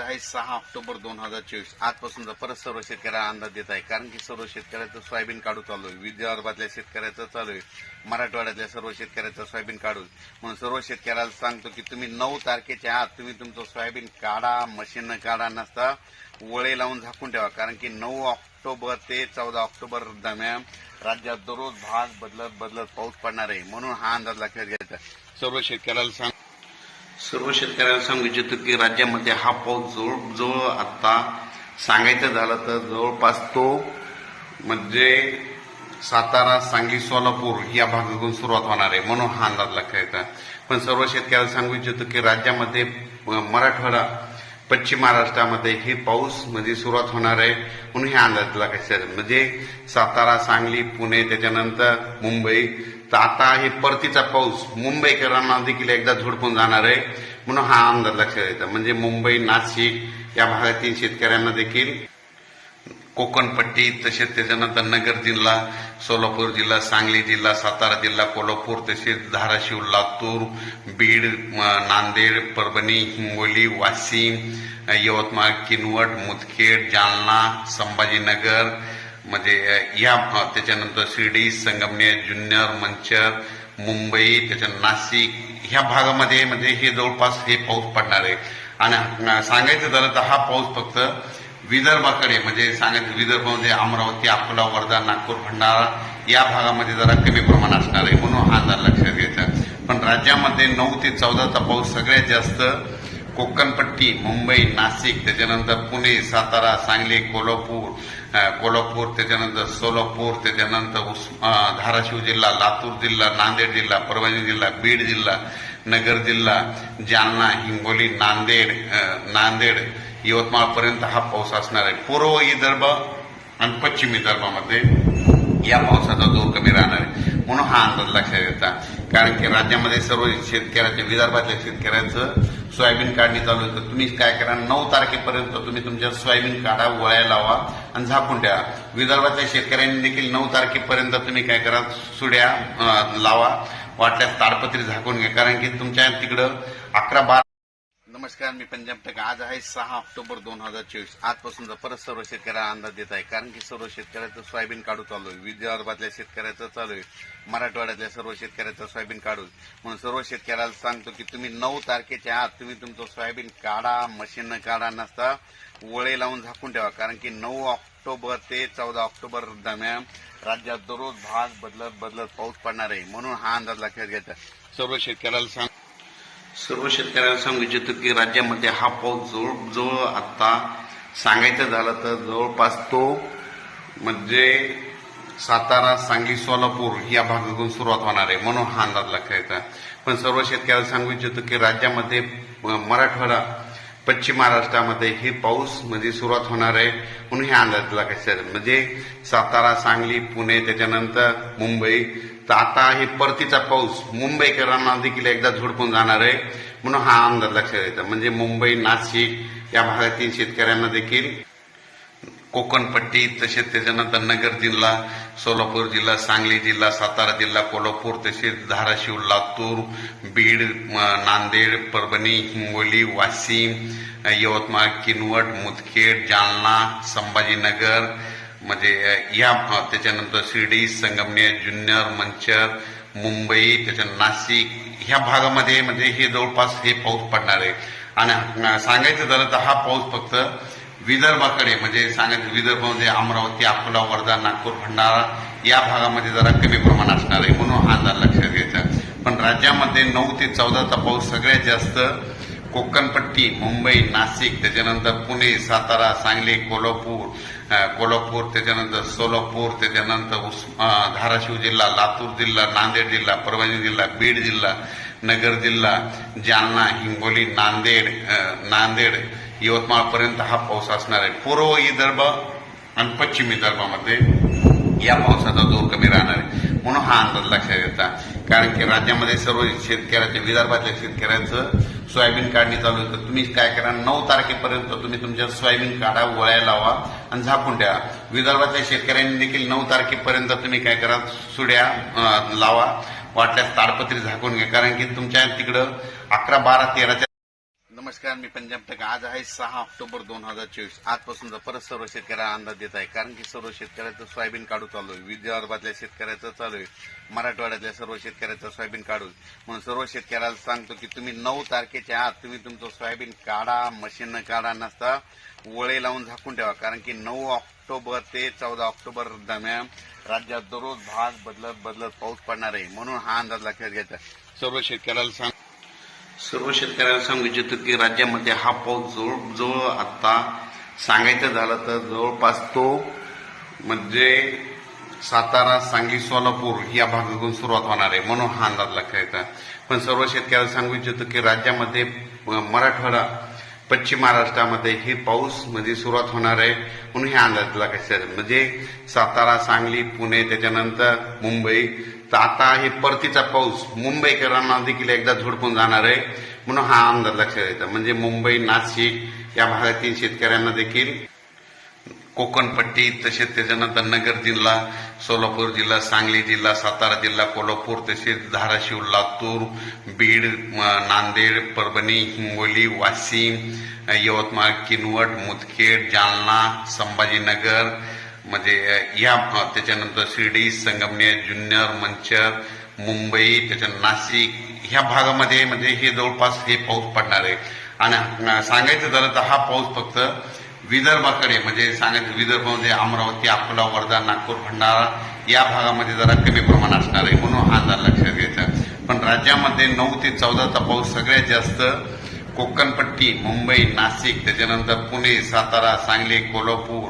आहे सहा ऑक्टोबर दोन हजार चोवीस. आजपासून परत सर्व शेतकऱ्यांना अंदाज देत आहे. कारण की सर्व शेतकऱ्याचं सोयाबीन काढू चालू आहे. विदर्भातल्या शेतकऱ्याचं चालू आहे. मराठवाड्यातल्या सर्व शेतकऱ्याचं सोयाबीन काढू म्हणून सर्व शेतकऱ्याला सांगतो की तुम्ही नऊ तारखेच्या आत तुम्ही तुमचं सोयाबीन काढा मशीन काढा नसता वळे लावून झाकून ठेवा. कारण की नऊ ऑक्टोबर ते चौदा ऑक्टोबर दरम्यान राज्यात दररोज भाग बदलत बदलत पाऊस पडणार आहे. म्हणून हा अंदाज लक्षात घ्यायचा. सर्व शेतकऱ्याला सांग सर्व शेतकऱ्याला सांगू इच्छितो की राज्यामध्ये हा पाऊस जवळ जवळ आता सांगायचं झालं तर जवळपास तो म्हणजे सातारा सांगली सोलापूर या भागातून सुरुवात होणार आहे म्हणून हा अंदाज लक्षात येतात पण सर्व शेतकऱ्याला सांगू इच्छितो की राज्यामध्ये मराठवाडा पश्चिम महाराष्ट्रामध्ये हे पाऊस म्हणजे सुरुवात होणार आहे. म्हणून हे अंदाज लक्षात म्हणजे सातारा सांगली पुणे त्याच्यानंतर मुंबई. तर आता हे परतीचा पाऊस मुंबईकरांना देखील एकदा झोडपून जाणार आहे. म्हणून हा अंदाज लक्षात येतो. म्हणजे मुंबई नाशिक या भागातील शेतकऱ्यांना देखील कोकणपट्टी तसेच त्याच्यानंतर नगर जिल्हा सोलापूर जिल्हा सांगली जिल्हा सातारा जिल्हा कोल्हापूर तसेच धाराशिव लातूर बीड नांदेड परभणी हिंगोली वाशिम यवतमाळ किनवट मुदखेड जालना संभाजीनगर म्हणजे या त्याच्यानंतर शिर्डी संगमनेर जुन्नर मंचर मुंबई त्याच्यानंतर नाशिक ह्या भागामध्ये म्हणजे हे जवळपास हे पाऊस पडणार आहे. आणि सांगायचं झालं तर हा पाऊस फक्त विदर्भाकडे म्हणजे सांगायचं विदर्भामध्ये अमरावती अकोला वर्धा नागपूर भंडारा या भागामध्ये जरा कमी प्रमाण असणार आहे म्हणून हा जर लक्षात घ्यायचा. पण राज्यामध्ये नऊ ते चौदाचा पाऊस सगळ्यात जास्त कोकणपट्टी मुंबई नाशिक त्याच्यानंतर पुणे सातारा सांगली कोल्हापूर कोल्हापूर त्याच्यानंतर सोलापूर त्याच्यानंतर उस धाराशिव जिल्हा लातूर जिल्हा नांदेड जिल्हा परभणी जिल्हा बीड जिल्हा नगर जिल्हा जालना हिंगोली नांदेड नांदेड यवतमाळपर्यंत हा पाऊस असणार आहे. पूर्व विदर्भ आणि पश्चिम विदर्भामध्ये या पावसाचा जोर कमी राहणार आहे. म्हणून हा अंदाज लक्षात येतात कारण की राज्यामध्ये सर्व शेतकऱ्याचे विदर्भातल्या शेतकऱ्याचं सोयाबीन काढणी चालू आहे. तर तुम्ही काय करा नऊ तारखेपर्यंत तुम्ही तुमच्या सोयाबीन काढा वळ्या लावा आणि झाकून ठेवा. विदर्भातल्या शेतकऱ्यांनी देखील नऊ तारखेपर्यंत तुम्ही काय करा सुड्या लावा. वाटल्यास ताडपत्री झाकून घ्या. कारण की तुमच्या तिकडं अकरा बारा नमस्कार मी पंजाब टक. आज आहे सहा ऑक्टोबर दोन हजार चोवीस. आजपासून परत सर्व शेतकऱ्याला अंदाज देत आहे कारण की सर्व शेतकऱ्याचं सोयाबीन काढू चालू आहे. विदर्भातल्या शेतकऱ्याचं चालू आहे. मराठवाड्यातल्या सर्व शेतकऱ्याचं सोयाबीन काढू म्हणून सर्व शेतकऱ्याला सांगतो की तुम्ही नऊ तारखेच्या आत तुम्ही तुमचं सोयाबीन काढा मशीन काढा नसता वळे लावून झाकून ठेवा. कारण की नऊ ऑक्टोबर ते चौदा ऑक्टोबर दरम्यान राज्यात दररोज भाग बदलत बदलत पाऊस पडणार आहे. म्हणून हा अंदाज लक्षात घ्यायचा. सर्व शेतकऱ्याला सांग सर्व शेतकऱ्याला सांगू इच्छितो की राज्यामध्ये हा पाऊस जवळ जवळ आता सांगायचं झालं तर जवळपास तो म्हणजे सातारा सांगली सोलापूर या भागातून सुरुवात होणार आहे म्हणून हा अंदाज लागायचा पण सर्व शेतकऱ्याला सांगू इच्छितो की राज्यामध्ये मराठवाडा पश्चिम महाराष्ट्रामध्ये हे पाऊस म्हणजे सुरुवात होणार आहे म्हणून हे अंदाज लागायचं म्हणजे सातारा सांगली पुणे त्याच्यानंतर मुंबई तर आता हे परतीचा पाऊस. मुंबईकरांना देखील एकदा झोडपून जाणार आहे. म्हणून हा अंदाज लक्षात येतो. म्हणजे मुंबई नाशिक या भागातील शेतकऱ्यांना देखील कोकणपट्टी तसेच त्याच्यानंतर नगर जिल्हा सोलापूर जिल्हा सांगली जिल्हा सातारा जिल्हा कोल्हापूर तसेच धाराशिव लातूर बीड नांदेड परभणी हिंगोली वाशिम यवतमाळ किनवट मुदखेड जालना संभाजीनगर म्हणजे या त्याच्यानंतर शिर्डी संगमनेर जुन्नर मंचर मुंबई त्याच्या नाशिक ह्या भागामध्ये म्हणजे हे जवळपास हे पाऊस पडणार आहे. आणि सांगायचं झालं तर हा पाऊस फक्त विदर्भाकडे म्हणजे सांगायचं विदर्भामध्ये म्हणजे अमरावती अकोला वर्धा नागपूर भंडारा या भागामध्ये जरा कमी प्रमाण असणार आहे म्हणून हा लक्षात घ्यायचा पण राज्यामध्ये नऊ ते चौदाचा पाऊस सगळ्यात जास्त कोकणपट्टी मुंबई नाशिक त्याच्यानंतर पुणे सातारा सांगली कोल्हापूर कोल्हापूर त्याच्यानंतर सोलापूर त्याच्यानंतर उस धाराशिव जिल्हा लातूर जिल्हा नांदेड जिल्हा परभणी जिल्हा बीड जिल्हा नगर जिल्हा जालना हिंगोली नांदेड नांदेड यवतमाळपर्यंत हा पाऊस असणार आहे. पूर्व विदर्भ आणि पश्चिम विदर्भामध्ये या पावसाचा जोर कमी राहणार आहे. म्हणून हा अंदाज लक्षात येतात कारण की राज्यामध्ये सर्व शेतकऱ्याच्या विदर्भातल्या शेतकऱ्याचं सोयाबीन काढणी चालू आहे. तर तुम्ही काय करा नऊ तारखेपर्यंत तुम्ही तुमच्या सोयाबीन काढा वळ्या लावा आणि झाकून द्या विदर्भाच्या शेतकऱ्यांनी देखील नऊ तारखेपर्यंत तुम्ही काय करा सुड्या लावा. वाटल्यास ताडपत्री झाकून घ्या. कारण की तुमच्या तिकडं अकरा बारा तेराच्या नमस्कार मी पंजाब टक. आज आहे सहा ऑक्टोबर दोन हजार चोवीस. आजपासून परत सर्व शेतकऱ्याला अंदाज देत आहे. कारण की सर्व शेतकऱ्याचं सोयाबीन काढू चालू आहे. विदर्भातल्या शेतकऱ्याचं चालू आहे. मराठवाड्यातल्या सर्व शेतकऱ्याचं सोयाबीन काढू म्हणून सर्व शेतकऱ्याला सांगतो की तुम्ही नऊ तारखेच्या आत तुम्ही तुमचं सोयाबीन काढा मशीन काढा नसता वळे लावून झाकून ठेवा. कारण की नऊ ऑक्टोबर ते चौदा ऑक्टोबर दरम्यान राज्यात दररोज भाग बदलत बदलत पाऊस पडणार आहे. म्हणून हा अंदाज लक्षात घ्यायचा. सर्व शेतकऱ्याला सांग सर्व शेतकऱ्याला सांगू इच्छितो की राज्यामध्ये हा पाऊस जवळ जवळ आता सांगायचं झालं तर जवळपास तो म्हणजे सातारा सांगली सोलापूर या भागातून सुरुवात होणार आहे म्हणून हा अंदाज लक्षात येतात पण सर्व शेतकऱ्याला सांगू इच्छितो की राज्यामध्ये मराठवाडा पश्चिम महाराष्ट्रामध्ये हे पाऊस म्हणजे सुरुवात होणार आहे. म्हणून हे अंदाज लक्षात म्हणजे सातारा सांगली पुणे त्याच्यानंतर मुंबई. तर आता हे परतीचा पाऊस मुंबईकरांना देखील एकदा झोडपून जाणार आहे. म्हणून हा अंदाज लक्षात येतो. म्हणजे मुंबई नाशिक या भागातील शेतकऱ्यांना देखील कोकणपट्टी तसेच त्याच्यानंतर नगर जिल्हा सोलापूर जिल्हा सांगली जिल्हा सातारा जिल्हा कोल्हापूर तसेच धाराशिव लातूर बीड नांदेड परभणी हिंगोली वाशिम यवतमाळ किनवट मुदखेड जालना संभाजीनगर म्हणजे या त्याच्यानंतर शिर्डी संगमनेर जुन्नर मंचर मुंबई त्याच्यानंतर नाशिक ह्या भागामध्ये म्हणजे हे जवळपास हे पाऊस पडणार आहे. आणि सांगायचं झालं तर हा पाऊस फक्त विदर्भाकडे म्हणजे सांगायचं विदर्भामध्ये अमरावती अकोला वर्धा नागपूर भंडारा या भागामध्ये जरा कमी प्रमाण असणार आहे म्हणून हा अंदाज लक्षात घ्यायचा पण राज्यामध्ये नऊ ते चौदाचा पाऊस सगळ्यात जास्त कोकणपट्टी मुंबई नाशिक त्याच्यानंतर पुणे सातारा सांगली कोल्हापूर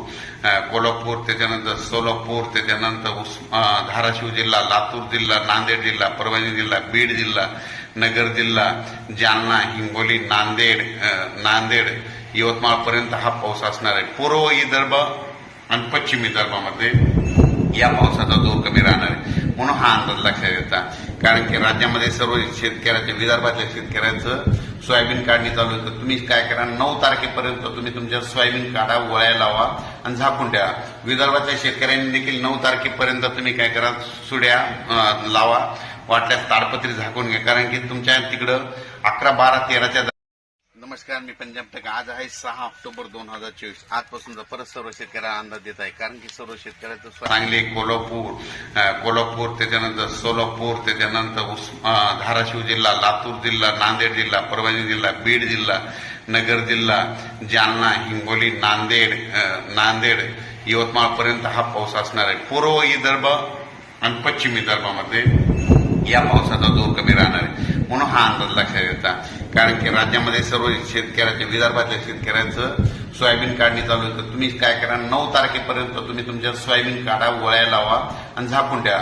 कोल्हापूर त्याच्यानंतर सोलापूर त्याच्यानंतर उस धाराशिव जिल्हा लातूर जिल्हा नांदेड जिल्हा परभणी जिल्हा बीड जिल्हा नगर जिल्हा जालना हिंगोली नांदेड नांदेड यवतमाळपर्यंत हा पाऊस असणार आहे. पूर्व विदर्भ आणि पश्चिम विदर्भामध्ये या पावसाचा जोर कमी राहणार आहे. म्हणून हा अंदाज लक्षात येतात कारण की राज्यामध्ये सर्व शेतकऱ्याचे विदर्भातल्या शेतकऱ्याचं सोयाबीन काढणी चालू आहे. तर तुम्ही काय करा नऊ तारखेपर्यंत तुम्ही तुमच्या सोयाबीन काढा वळ्या लावा आणि झाकून ठेवा. विदर्भातल्या शेतकऱ्यांनी देखील नऊ तारखेपर्यंत तुम्ही काय करा सुड्या लावा. वाटल्यास ताडपत्री झाकून घ्या. कारण की तुमच्या तिकडं अकरा बारा तेराच्या नमस्कार मी पंजाब टक. आज आहे सहा ऑक्टोबर दोन हजार चोवीस. आजपासून परत सर्व शेतकऱ्याला अंदाज देत आहे कारण की सर्व शेतकऱ्याचं सांगली कोल्हापूर कोल्हापूर त्याच्यानंतर सोलापूर त्याच्यानंतर उस- धाराशिव जिल्हा लातूर जिल्हा नांदेड जिल्हा परभणी जिल्हा बीड जिल्हा नगर जिल्हा जालना हिंगोली नांदेड नांदेड यवतमाळपर्यंत हा पाऊस असणार आहे. पूर्व विदर्भ आणि पश्चिम विदर्भामध्ये या पावसाचा जोर कमी राहणार आहे. म्हणून हा अंदाज लक्षात येतात कारण की राज्यामध्ये सर्व शेतकऱ्याचे विदर्भातल्या शेतकऱ्याचं सोयाबीन काढणी चालू आहे. तर तुम्ही काय करा नऊ तारखेपर्यंत तुम्ही तुमच्या सोयाबीन काढा वळ्या लावा आणि झाकून द्या